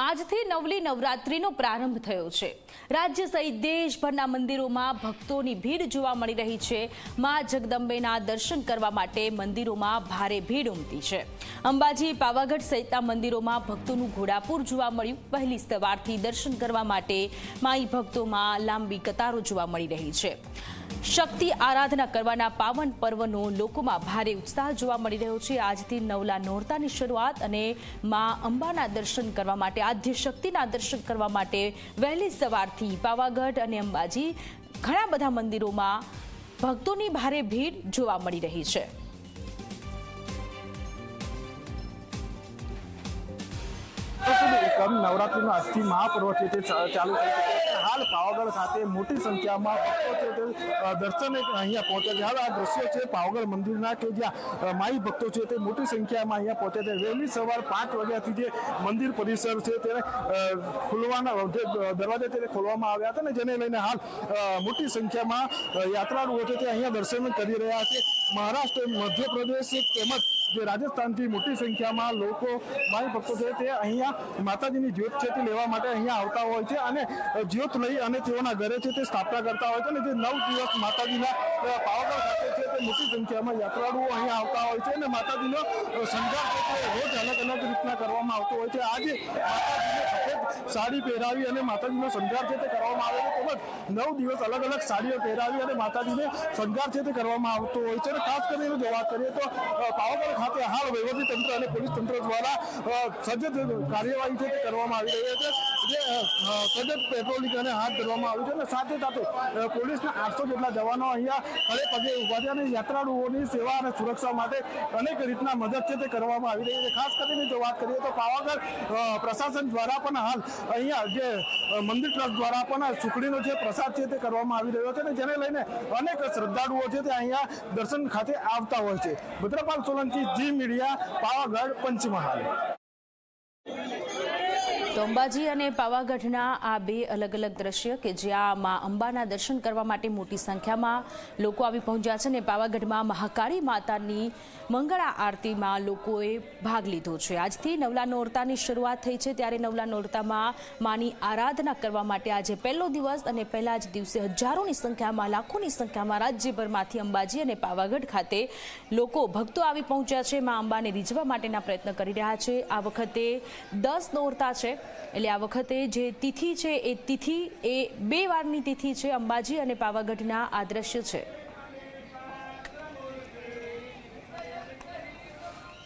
આજથી નવલી નવરાત્રીનો પ્રારંભ થયો છે. રાજ્ય સહિત દેશભરના મંદિરોમાં ભક્તોની ભીડ જોવા મળી રહી છે. મા જગદંબેના દર્શન કરવા માટે મંદિરોમાં ભારે ભીડ ઉમટી છે. અંબાજી પાવાગઢ સહિતના મંદિરોમાં ભક્તોનું ઘોડાપુર જોવા મળ્યું. પહેલી સવારથી દર્શન કરવા માટે માઈ ભક્તોમાં લાંબી કતારો જોવા મળી રહી છે. શક્તિ આરાધના કરવાના પાવન પર્વનો લોકોમાં ભારે ઉત્સાહ જોવા મળી રહ્યો છે. આજથી નવલા નોરતાની શરૂઆત અને મા અંબાના દર્શન કરવા માટે, આદ્ય શક્તિના દર્શન કરવા માટે વહેલી સવારથી પાવાગઢ અને અંબાજી ઘણા બધા મંદિરોમાં ભક્તોની ભારે ભીડ જોવા મળી રહી છે. એકમ નવરાત્રીનો આજથી મહાપર્વ છે તે ચાલુ હાલ પાવાગઢ ખાતે મોટી સંખ્યામાં ભક્તો છે તે દર્શને અહીંયા પહોંચે છે. હાલ આ દ્રશ્યો છે પાવાગઢ મંદિરના કે જ્યાં માઈ ભક્તો છે તે મોટી સંખ્યામાં અહીંયા પહોંચે છે. વહેલી સવાર પાંચ વાગ્યાથી જે મંદિર પરિસર છે તેને ખોલવાના દરવાજા છે તે ખોલવામાં આવ્યા હતા ને જેને લઈને હાલ મોટી સંખ્યામાં યાત્રાળુઓ છે તે અહીંયા દર્શન કરી રહ્યા છે. મહારાષ્ટ્ર, મધ્યપ્રદેશ તેમજ જે રાજસ્થાનથી મોટી સંખ્યામાં લોકો માઈ ભક્તો છે, તે અહીંયા માતાજીની જ્યોત છે, તે લેવા માટે અહીંયા આવતા હોય છે અને જ્યોત લઈ અને તેઓના ઘરે છે તે સ્થાપના કરતા હોય છે અને જે નવ દિવસ માતાજીના પાવાગઢ ખાતે છે તે મોટી સંખ્યામાં યાત્રાળુઓ અહીંયા આવતા હોય છે અને માતાજીનો સંઘાર છે તે રોજ અલગ અલગ રીતના કરવામાં આવતો હોય છે. આજે સાડી પહેરાવી અને માતાજીનો શણગાર છે તે કરવામાં આવે છે. તેમજ નવ દિવસ અલગ અલગ સાડીઓ પહેરાવી અને માતાજીને શણગાર છે તે કરવામાં આવતો હોય છે. અને ખાસ કરીને જો વાત કરીએ તો પાવાગઢ ખાતે હાલ વહીવટી તંત્ર અને પોલીસ તંત્ર દ્વારા સજ્જ કાર્યવાહી છે તે કરવામાં આવી રહી છે. જે સજ્જ પેટ્રોલિંગ અને હાથ ધરવામાં આવ્યું છે અને સાથે સાથે પોલીસના આઠસો જેટલા જવાનો અહીંયા ખડે પગે ઊભા છે અને યાત્રાળુઓની સેવા અને સુરક્ષા માટે અનેક રીતના મદદ છે તે કરવામાં આવી રહી છે. ખાસ કરીને જો વાત કરીએ તો પાવાગઢ પ્રશાસન દ્વારા પણ હાલ અહીંયા જે મંદિર ટ્રસ્ટ દ્વારા પણ સુખડીનો જે પ્રસાદ છે તે કરવામાં આવી રહ્યો છે અને જેને લઈને અનેક શ્રદ્ધાળુઓ છે તે અહીંયા દર્શન ખાતે આવતા હોય છે. Bhadrapal Solanki, G media, Pavagadh, Panchmahal. તો અંબાજી અને પાવાગઢના આ બે અલગ અલગ દ્રશ્ય કે જ્યાં મા અંબાના દર્શન કરવા માટે મોટી સંખ્યામાં લોકો આવી પહોંચ્યા છે અને પાવાગઢમાં મહાકાળી માતાની મંગળા આરતીમાં લોકોએ ભાગ લીધો છે. આજથી નવલા નોરતાની શરૂઆત થઈ છે. ત્યારે નવલા નોરતામાં માની આરાધના કરવા માટે આજે પહેલો દિવસ અને પહેલા જ દિવસે હજારોની સંખ્યામાં, લાખોની સંખ્યામાં રાજ્યભરમાંથી અંબાજી અને પાવાગઢ ખાતે લોકો ભક્તો આવી પહોંચ્યા છે. મા અંબાને રીઝવા માટેના પ્રયત્ન કરી રહ્યા છે. આ વખતે દસ નોરતા છે. એટલે આ વખતે જે તિથિ છે એ તિથિ, એ બે વારની તિથિ છે અંબાજી અને પાવાગઢના આ દ્રશ્ય છે.